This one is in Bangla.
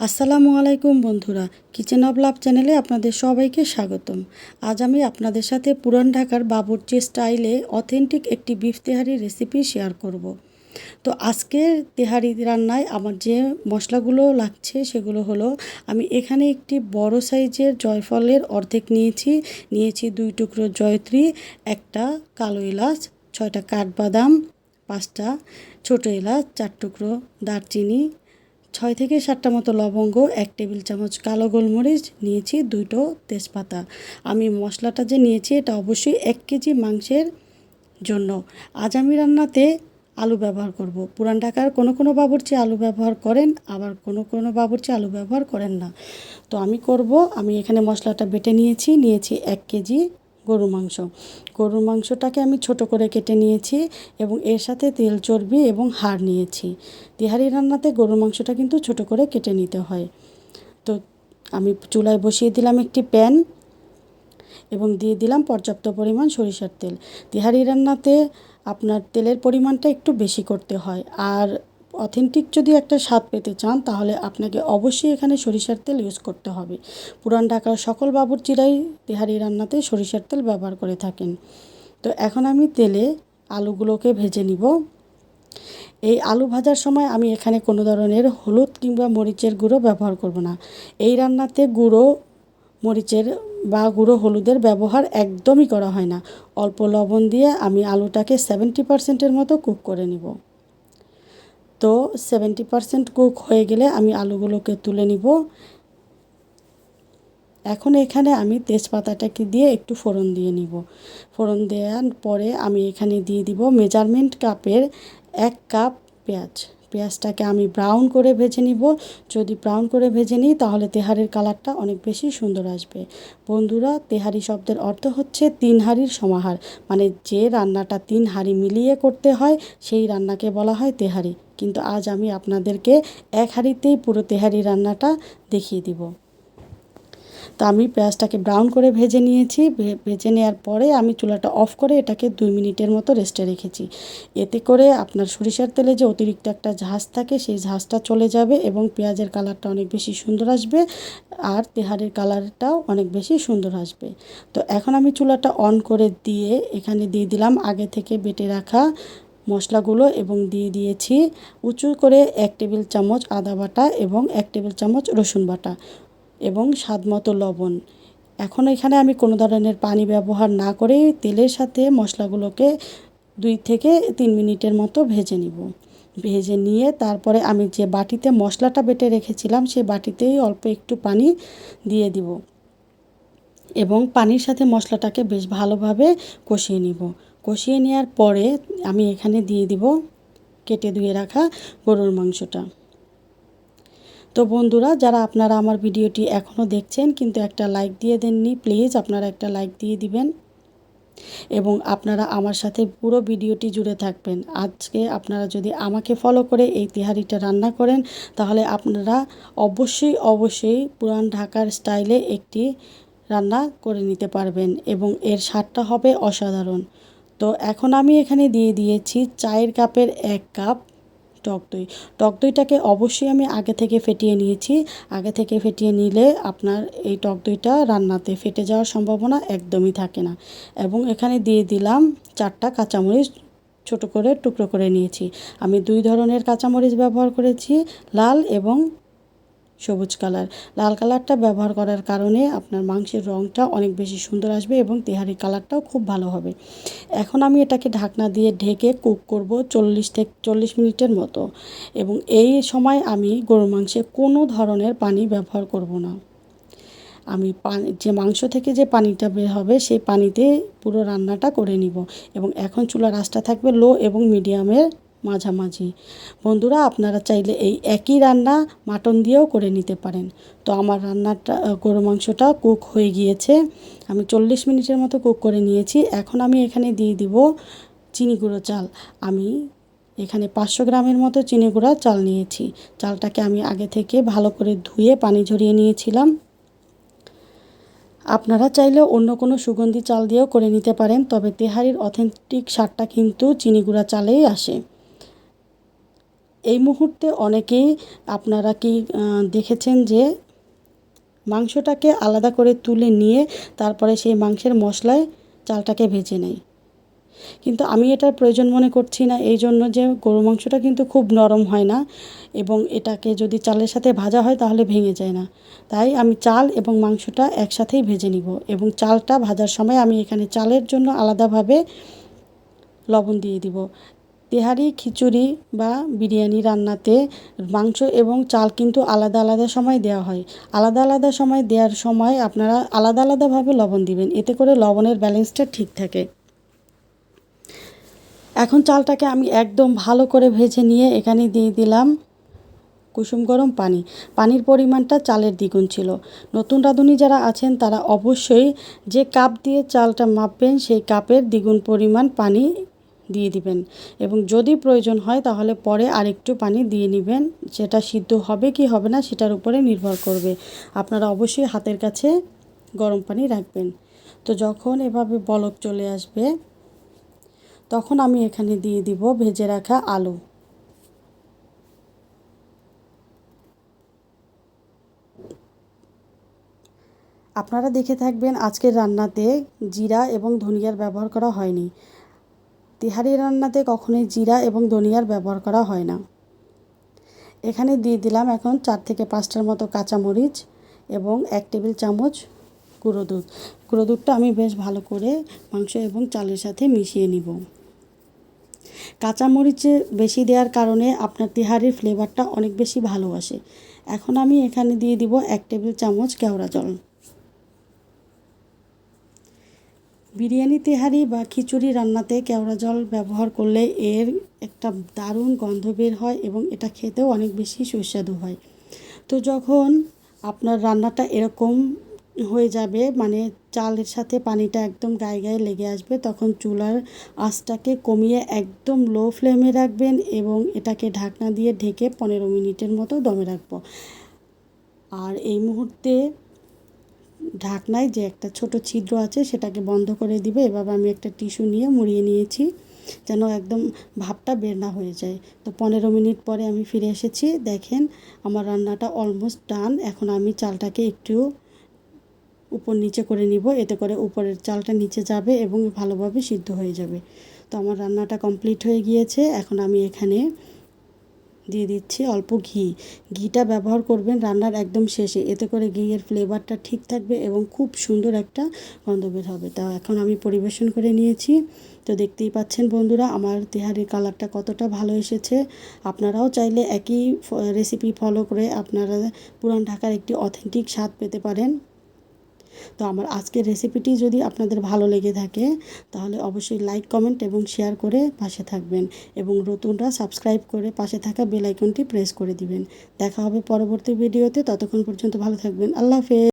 আসসালামু আলাইকুম বন্ধুরা, কিচেন অফ লাভ চ্যানেলে আপনাদের সবাইকে স্বাগতম আজ আমি আপনাদের সাথে পুরান ঢাকার বাবুর্চি স্টাইলে অথেন্টিক একটি বিফ তেহারি রেসিপি শেয়ার করব। তো আজকের তেহারি রান্নায় আমার যে মশলাগুলো লাগছে সেগুলো হলো, আমি এখানে একটি বড় সাইজের জয়ফলের অর্ধেক নিয়েছি নিয়েছি দুই টুকরো জয়ত্রী, একটা কালো এলাচ, ছয়টা কাঠবাদাম, পাঁচটা ছোটো এলাচ, চার টুকরো দারচিনি ছয় থেকে সাতটা মতো লবঙ্গ, এক টেবিল চামচ কালো গোলমরিচ নিয়েছি, দুটো তেজপাতা। আমি মশলাটা যে নিয়েছি, এটা অবশ্যই এক কেজি মাংসের জন্য। আজ আমি রান্নাতে আলু ব্যবহার করব। পুরান ঢাকার কোনো কোনো বাবুর্চি আলু ব্যবহার করেন, আবার কোনো কোনো বাবুর্চি আলু ব্যবহার করেন না। তো আমি করব, আমি এখানে মশলাটা বেটে নিয়েছি নিয়েছি এক কেজি গরু মাংস। গরুর মাংসটাকে আমি ছোট করে কেটে নিয়েছি এবং এর সাথে তেল চর্বি এবং হাড় নিয়েছি। তিহারি রান্নাতে গরুর মাংসটা কিন্তু ছোট করে কেটে নিতে হয়। তো আমি চুলায় বসিয়ে দিলাম একটি প্যান এবং দিয়ে দিলাম পর্যাপ্ত পরিমাণ সরিষার তেল। তিহারি রান্নাতে আপনার তেলের পরিমাণটা একটু বেশি করতে হয়। আর অথেন্টিক যদি একটা স্বাদ পেতে চান, তাহলে আপনাকে অবশ্যই এখানে সরিষার তেল ইউজ করতে হবে। পুরান ঢাকার সকল বাবুর্চিরাই তেহারি রান্নাতে সরিষার তেল ব্যবহার করে থাকেন। তো এখন আমি তেলে আলুগুলোকে ভেজে নিব। এই আলু ভাজার সময় আমি এখানে কোনো ধরনের হলুদ কিংবা মরিচের গুঁড়ো ব্যবহার করব না। এই রান্নাতে গুঁড়ো, মরিচের বা গুঁড়ো হলুদের ব্যবহার একদমই করা হয় না। অল্প লবণ দিয়ে আমি আলুটাকে সেভেন্টি পার্সেন্টের মতো কুক করে নিব। তো সেভেন্টি পারসেন্ট কুক হয়ে গেলে আমি আলুগুলোকে তুলে নিব। এখন এখানে আমি তেজপাতাটাকে দিয়ে একটু ফোড়ন দিয়ে নিব। ফোড়ন দেওয়ার পরে আমি এখানে দিয়ে দিব মেজারমেন্ট কাপের এক কাপ পেঁয়াজ। পেঁয়াজটাকে আমি ব্রাউন করে ভেজে নিব। যদি ব্রাউন করে ভেজে নিই, তাহলে তেহারির কালারটা অনেক বেশি সুন্দর আসবে। বন্ধুরা, তেহারি শব্দের অর্থ হচ্ছে তিন হাড়ির সমাহার। মানে যে রান্নাটা তিন হাড়ি মিলিয়ে করতে হয়, সেই রান্নাকে বলা হয় তেহারি। কিন্তু আজ আমি আপনাদেরকে এক হাড়িতেই পুরো তেহারি রান্নাটা দেখিয়ে দিব। তো আমি পেঁয়াজটাকে ব্রাউন করে ভেজে নিয়েছি। ভেজে নেওয়ার পরে আমি চুলাটা অফ করে এটাকে দুই মিনিটের মতো রেস্টে রেখেছি। এতে করে আপনার সরিষার তেলে যে অতিরিক্ত একটা ঝাঁজ থাকে, সেই ঝাঁজটা চলে যাবে এবং পেঁয়াজের কালারটা অনেক বেশি সুন্দর আসবে আর তেহারের কালারটাও অনেক বেশি সুন্দর আসবে। তো এখন আমি চুলাটা অন করে দিয়ে এখানে দিয়ে দিলাম আগে থেকে বেটে রাখা মশলাগুলো এবং দিয়ে দিয়েছি উঁচু করে এক টেবিল চামচ আদা বাটা এবং এক টেবিল চামচ রসুন বাটা। এবং স্বাদ মতো লবণ। এখন এখানে আমি কোনো ধরনের পানি ব্যবহার না করে তেলের সাথে মশলাগুলোকে দুই থেকে তিন মিনিটের মতো ভেজে নিব। ভেজে নিয়ে তারপরে আমি যে বাটিতে মশলাটা বেটে রেখেছিলাম সেই বাটিতেই অল্প একটু পানি দিয়ে দিব এবং পানির সাথে মশলাটাকে বেশ ভালোভাবে কষিয়ে নিব। কষিয়ে নেওয়ার পরে আমি এখানে দিয়ে দিব কেটে ধুয়ে রাখা গরুর মাংসটা। তো বন্ধুরা, যারা আপনারা আমার ভিডিওটি এখনও দেখছেন, কিন্তু একটা লাইক দিয়ে দেননি, প্লিজ আপনারা একটা লাইক দিয়ে দিবেন এবং আপনারা আমার সাথে পুরো ভিডিওটি জুড়ে থাকবেন। আজকে আপনারা যদি আমাকে ফলো করে এই তিহারিটা রান্না করেন, তাহলে আপনারা অবশ্যই অবশ্যই পুরান ঢাকার স্টাইলে একটি রান্না করে নিতে পারবেন এবং এর স্বাদটা হবে অসাধারণ। তো এখন আমি এখানে দিয়ে দিয়েছি চায়ের কাপের এক কাপ। টক দই। টক দইটাকে অবশ্যই আমি আগে থেকে ফেটিয়ে নিয়েছি। আগে থেকে ফেটিয়ে নিলে আপনার এই টক দইটা রান্নাতে ফেটে যাওয়ার সম্ভাবনা একদমই থাকে না। এবং এখানে দিয়ে দিলাম চারটা কাঁচামরিচ ছোট করে টুকরো করে নিয়েছি। আমি দুই ধরনের কাঁচামরিচ ব্যবহার করেছি, লাল এবং সবুজ কালার। লাল কালারটা ব্যবহার করার কারণে আপনার মাংসের রঙটা অনেক বেশি সুন্দর আসবে এবং তেহারি কালারটাও খুব ভালো হবে। এখন আমি এটাকে ঢাকনা দিয়ে ঢেকে কুক করব চল্লিশ থেকে চল্লিশ মিনিটের মতো এবং এই সময় আমি গরু মাংসে কোনো ধরনের পানি ব্যবহার করব না। আমি যে মাংস থেকে যে পানিটা বের হবে সেই পানিতে পুরো রান্নাটা করে নিব এবং এখন চুলার আঁচটা থাকবে লো এবং মিডিয়ামের মাঝামাঝি। বন্ধুরা, আপনারা চাইলে এই একই রান্না মাটন দিয়েও করে নিতে পারেন। তো আমার রান্নাটা গরু মাংসটা কুক হয়ে গিয়েছে। আমি চল্লিশ মিনিটের মতো কুক করে নিয়েছি। এখন আমি এখানে দিয়ে দিব চিনি গুঁড়ো চাল। আমি এখানে পাঁচশো গ্রামের মতো চিনি গুঁড়া চাল নিয়েছি। চালটাকে আমি আগে থেকে ভালো করে ধুয়ে পানি ঝরিয়ে নিয়েছিলাম। আপনারা চাইলে অন্য কোনো সুগন্ধি চাল দিয়েও করে নিতে পারেন, তবে তেহারির অথেন্টিক স্বাদটা কিন্তু চিনি গুঁড়া চালেই আসে। এই মুহূর্তে অনেকেই আপনারা কি দেখেছেন যে মাংসটাকে আলাদা করে তুলে নিয়ে তারপরে সেই মাংসের মশলায় চালটাকে ভেজে নেয়। কিন্তু আমি এটার প্রয়োজন মনে করছি না, এই জন্য যে গরু মাংসটা কিন্তু খুব নরম হয় না এবং এটাকে যদি চালের সাথে ভাজা হয় তাহলে ভেঙে যায় না। তাই আমি চাল এবং মাংসটা একসাথেই ভেজে নিব এবং চালটা ভাজার সময় আমি এখানে চালের জন্য আলাদাভাবে লবণ দিয়ে দিব। তেহারি, খিচুড়ি বা বিরিয়ানি রান্নাতে মাংস এবং চাল কিন্তু আলাদা আলাদা সময় দেওয়া হয়। আলাদা আলাদা সময় দেওয়ার সময় আপনারা আলাদা আলাদাভাবে লবণ দিবেন। এতে করে লবণের ব্যালেন্সটা ঠিক থাকে। এখন চালটাকে আমি একদম ভালো করে ভেজে নিয়ে এখানে দিয়ে দিলাম কুসুম গরম পানি। পানির পরিমাণটা চালের দ্বিগুণ ছিল। নতুন রাঁধুনি যারা আছেন তারা অবশ্যই যে কাপ দিয়ে চালটা মাপবেন সেই কাপের দ্বিগুণ পরিমাণ পানি দিয়ে দিবেন। এবং যদি প্রয়োজন হয় তাহলে পরে আরেকটু পানি দিয়ে নেবেন। সেটা সিদ্ধ হবে কি হবে না সেটার উপরে নির্ভর করবে। আপনারা অবশ্যই হাতের কাছে গরম পানি রাখবেন। তো যখন এভাবে বলক চলে আসবে, তখন আমি এখানে দিয়ে দিব ভেজে রাখা আলু। আপনারা দেখে থাকবেন আজকের রান্নাতে জিরা এবং ধনিয়ার ব্যবহার করা হয়নি। তেহারি রান্নাতে কখনোই জিরা এবং ধনিয়ার ব্যবহার করা হয় না। এখানে দিয়ে দিলাম এখন চার থেকে পাঁচটার মতো কাঁচামরিচ এবং এক টেবিল চামচ গুঁড়ো দুধ। গুঁড়ো দুধটা আমি বেশ ভালো করে মাংস এবং চালের সাথে মিশিয়ে নিব। কাঁচামরিচে বেশি দেওয়ার কারণে আপনার তিহারির ফ্লেভারটা অনেক বেশি ভালো আসে। এখন আমি এখানে দিয়ে দিব এক টেবিল চামচ কেওড়া জল। বিরিয়ানি, তেহারি বা খিচুড়ি রান্নাতে কেওড়া জল ব্যবহার করলে এর একটা দারুণ গন্ধ বের হয় এবং এটা খেতেও অনেক বেশি সুস্বাদু হয়। তো যখন আপনার রান্নাটা এরকম হয়ে যাবে মানে চালের সাথে পানিটা একদম গায়ে গায়ে লেগে আসবে, তখন চুলার আঁচটাকে কমিয়ে একদম লো ফ্লেমে রাখবেন এবং এটাকে ঢাকনা দিয়ে ঢেকে পনেরো মিনিটের মতো দমে রাখব। আর এই মুহূর্তে ঢাকনায় যে একটা ছোট ছিদ্র আছে সেটাকে বন্ধ করে দিবে। এভাবে আমি একটা টিস্যু নিয়ে মুড়িয়ে নিয়েছি যেন একদম ভাবটা বের না হয়ে যায়। তো পনেরো মিনিট পরে আমি ফিরে এসেছি। দেখেন আমার রান্নাটা অলমোস্ট ডান এখন আমি চালটাকে একটু উপর নিচে করে নিব। এতে করে উপরের চালটা নিচে যাবে এবং ভালোভাবে সিদ্ধ হয়ে যাবে। তো আমার রান্নাটা কমপ্লিট হয়ে গিয়েছে। এখন আমি এখানে দিয়ে দিচ্ছি অল্প ঘি। ঘিটা ব্যবহার করবেন রান্নার একদম শেষে। এতে করে ঘিয়ের ফ্লেভারটা ঠিক থাকবে এবং খুব সুন্দর একটা গন্ধ বের হবে। তা এখন আমি পরিবেশন করে নিয়েছি। তো দেখতেই পাচ্ছেন বন্ধুরা, আমার তেহারির কালারটা কতটা ভালো এসেছে। আপনারাও চাইলে একই রেসিপি ফলো করে আপনারা পুরান ঢাকার একটি অথেন্টিক স্বাদ পেতে পারেন। তো আমার আজকের রেসিপিটি যদি আপনাদের ভালো লেগে থাকে, তাহলে অবশ্যই লাইক কমেন্ট এবং শেয়ার করে পাশে থাকবেন এবং নতুনরা সাবস্ক্রাইব করে পাশে থাকা বেল আইকনটি প্রেস করে দিবেন। দেখা হবে পরবর্তী ভিডিওতে ততক্ষণ পর্যন্ত ভালো থাকবেন। আল্লাহ হাফেজ।